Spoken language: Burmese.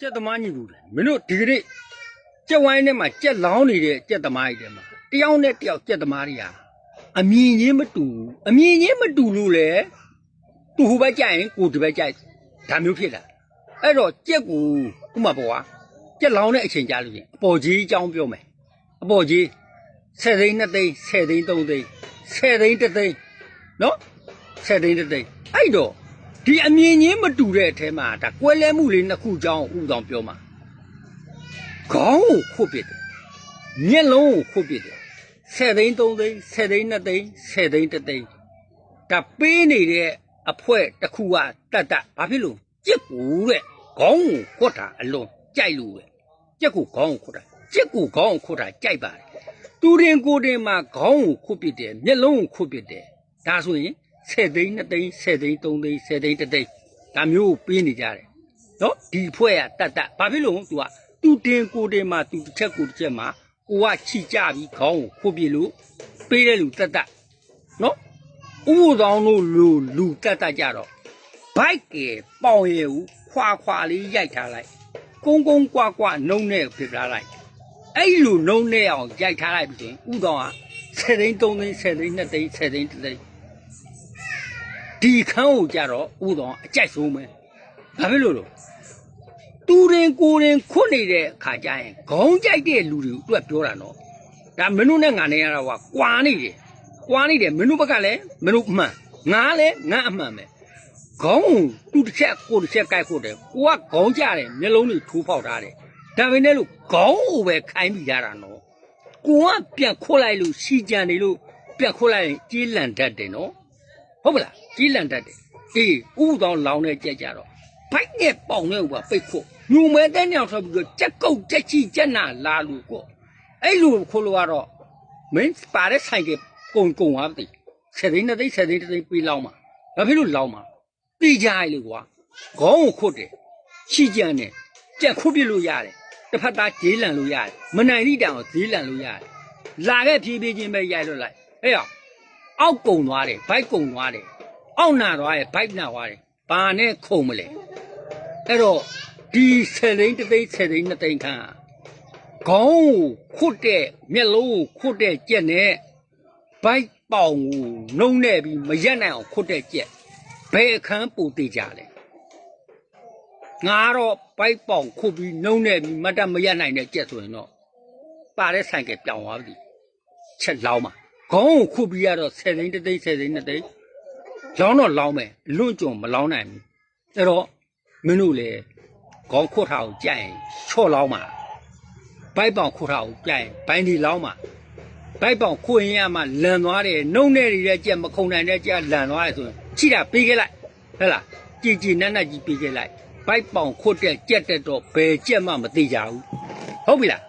ကြက်သမားညီဘူးလေမင်းတို့ဒီကနေ့ကြက်ဝိုင်းထဲမှာကြက်လောင်းနေတဲ့ကြက်သမားကြီးတွေမှာတယောက်နဲ့တယောက်ကြက်သမားတွေဟာအမြင်ချင်းမတူဘူးအမြင်ချင်းမတူလို့လေသူဟိုဘက်ကြိုက်ရင်ကိုဒီဘက်ကြိုက်ဒါမျိုးဖြစ်လာအဲ့တော့ကြက်ကိုဥမာပေါ်ကကြက်လောင်းတဲ့အချိန်ကြာလို့ရှင်အပေါ်ကြီးအကြောင်းပြောမယ်အပေါ်ကြီး10သိန်း2သိန်း10သိန်း3သိန်း10သိန်း1သိန်းနော်10သိန်း1သိန်းအဲ့တော့ ဒီအမြင်ချင်းမတူတဲ့အထဲမှာဒါကွဲလဲမှုလေးနှစ်ခုကြောင်းဥဆောင်ပြောမှာခေါင်းကိုခုတ်ပစ်တယ်မျက်လုံးကိုခုတ်ပစ်တယ်10သိန်း3သိန်း10သိန်း2သိန်း10သိန်း1သိန်းဒါပေးနေတဲ့အဖွဲတစ်ခုကတတ်တတ်ဘာဖြစ်လို့ကြက်ကူတဲ့ခေါင်းကိုခုတ်တာအလွန်ကြိုက်လို့ပဲကြက်ကူခေါင်းကိုခုတ်တာကြက်ကူခေါင်းကိုခုတ်တာကြိုက်ပါတယ်သူတင်ကိုယ်တင်မှာခေါင်းကိုခုတ်ပစ်တယ်မျက်လုံးကိုခုတ်ပစ်တယ်ဒါဆိုရင် 10သိန်း2သိန်း10သိန်း3သိန်း10သိန်း1သိန်းဒါမျိုးကိုပေးနေကြတယ်နော်ဒီဖွဲ့ကတတ်တတ်ဘာဖြစ်လို့ तू ကသူတင်ကိုတင်မှာ तू တစ်ချက်ကိုတစ်ချက်မှာကိုကချီကြပြီးခေါင်းကိုခုတ်ပြလို့ပေးတဲ့လူတတ်တတ်နော်ဥပဒေတို့လူလူတတ်တတ်ကြတော့ဘိုက်ကဲပေါင်ရည်ကိုခွာခွာလေးရိုက်ထားလိုက်ကုန်းကုန်းကွာကွာနှုံနဲ့ဖြစ်လာလိုက်အဲ့လိုနှုံနဲ့အောင်ရိုက်ထားလိုက်ပြီးရင်ဥတော်က10သိန်း3သိန်း10သိန်း2သိန်း10သိန်း1သိန်း ဒီခန်းကိုကြတော့ဥတော်အကြိုက်ဆုံးပဲဘာဖြစ်လို့လို့သူရင်ကိုရင်ခွတ်နေတဲ့အခါကျရင်ခေါင်းကြိုက်တဲ့လူတွေအတွက်ပြောတာနော်ဒါမင်းတို့နဲ့ငါနဲ့ရတာကကွာနေတယ်ကွာနေတယ်မင်းတို့ဘက်ကလည်းမင်းတို့အမှန်ငါလည်းငါအမှန်ပဲခေါင်းကိုသူတစ်ချက်ကိုတစ်ချက်ကြိုက်ဖို့တယ်ကိုကခေါင်းကြတယ်မျက်လုံးတွေထိုးပေါက်ထားတယ်ဒါပေမဲ့လို့ခေါင်းကိုပဲခိုင်းပြီးကြတာနော်ကိုကပြန်ခွတ်လိုက်လို့စီကြံနေလို့ပြန်ခွတ်လိုက်ရင်ကြီးလန်တတ်တယ်နော် ဟုတ်ပလားကြီးလန်တတ်တယ်အေးဥသောလောင်းနဲ့ကြက်ကြတော့ဘိုက်နဲ့ပေါင်နဲ့ဥပါပိတ်ဖို့ညူမဲတဲ့ညောင်ထွက်ပြီးတော့ကြက်ကုတ်ကြက်ချီကြက်နာလာလို့ကိုအဲ့လိုခိုးလို့ကတော့မင်းပါတဲ့ဆိုင်ကကုံကုံသွားပြီဆက်သိန်းနှစ်သိန်းဆက်သိန်းတစ်သိန်းပြီးလောင်းမှာဘာဖြစ်လို့လောင်းမှာသိကြရလေကွာခေါင်းကိုခုတ်တယ်ချီကြံတယ်ကြက်ခုတ်ပြလို့ရတယ်တစ်ဖက်သားဂျေးလန်လို့ရတယ်မနိုင်သည့်တောင်ဂျေးလန်လို့ရတယ်လာခဲ့ဖြည်းဖြည်းချင်းပဲရိုက်လို့လိုက်အဲ့ရော အောက်ကုံသွားတယ်ဘိုက်ကုံသွားတယ်အောက်နာသွားတယ်ဘိုက်နာသွားတယ်ဘာနဲ့ခုံမလဲအဲ့တော့ဒီဆယ်သိန်းတစ်သိန်းဆယ်သိန်းနှစ်သိန်းခန့်ဟာခေါင်းကိုခုတ်တဲ့မျက်လုံးကိုခုတ်တဲ့ကြက်နဲ့ဘိုက်ပေါင်ကိုနှုံနေပြီးမရက်နိုင်အောင်ခုတ်တဲ့ကြက်ဘယ်အခန်းပူသေးကြလဲငါတော့ဘိုက်ပေါင်ခုတ်ပြီးနှုံနေပြီးမတ်တမရက်နိုင်တဲ့ကြက်ဆိုရင်တော့ပါတဲ့ဆိုင်ကပြောင်းသွားပြီချက်လောင်းပါ ခေါင်းကိုခုတ်ပြီးရတော့10သိန်း1သိန်း10သိန်း2သိန်းလောင်းတော့လောင်းမယ်အလွန့်ကြုံမလောင်းနိုင်ဘူးအဲ့တော့မင်းတို့လေခေါင်းခုတ်ထားကိုကြိုက်ရင်ချော့လောင်းပါဘိုက်ပေါင်ခုတ်ထားကိုကြိုက်ရင်ဘိုင်းဒီလောင်းပါဘိုက်ပေါင်ခုတ်ရင်ရမှလန်သွားတယ်နှုံနဲ့တွေကြက်မခုံနိုင်တဲ့ကြက်လန်သွားတယ်ဆိုရင်ချိတာပေးခဲ့လိုက်ဟဲ့လားကြည်ကြည်နက်နက်ကြီးပေးခဲ့လိုက်ဘိုက်ပေါင်ခုတ်တဲ့ကြက်တက်တော့ဘယ်ကြက်မှမသိကြဘူးဟုတ်ပြီလား